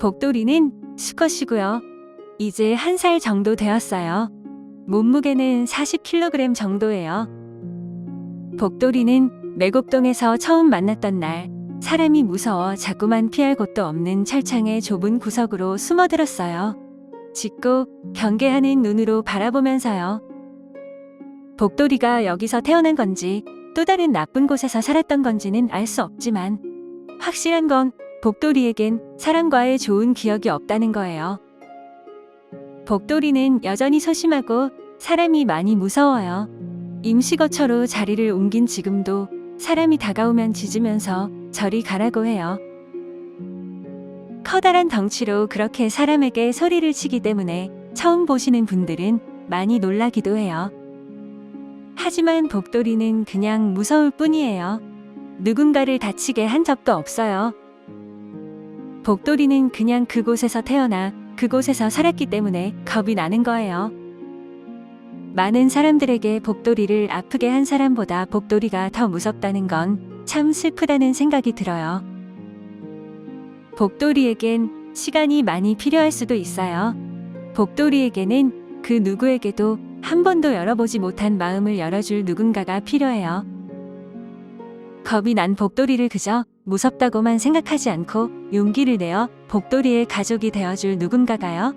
복돌이는 수컷이고요. 이제 한 살 정도 되었어요. 몸무게는 40kg 정도예요. 복돌이는 매곡동에서 처음 만났던 날 사람이 무서워 자꾸만 피할 곳도 없는 철창의 좁은 구석으로 숨어들었어요. 짙고 경계하는 눈으로 바라보면서요. 복돌이가 여기서 태어난 건지 또 다른 나쁜 곳에서 살았던 건지는 알 수 없지만 확실한 건 복돌이에겐 사람과의 좋은 기억이 없다는 거예요. 복돌이는 여전히 소심하고 사람이 많이 무서워요. 임시거처로 자리를 옮긴 지금도 사람이 다가오면 짖으면서 저리 가라고 해요. 커다란 덩치로 그렇게 사람에게 소리를 치기 때문에 처음 보시는 분들은 많이 놀라기도 해요. 하지만 복돌이는 그냥 무서울 뿐이에요. 누군가를 다치게 한 적도 없어요. 복돌이는 그냥 그곳에서 태어나 그곳에서 살았기 때문에 겁이 나는 거예요. 많은 사람들에게 복돌이를 아프게 한 사람보다 복돌이가 더 무섭다는 건 참 슬프다는 생각이 들어요. 복돌이에겐 시간이 많이 필요할 수도 있어요. 복돌이에게는 그 누구에게도 한 번도 열어보지 못한 마음을 열어줄 누군가가 필요해요. 겁이 난 복돌이를 그저 무섭다고만 생각하지 않고 용기를 내어 복돌이의 가족이 되어줄 누군가가요.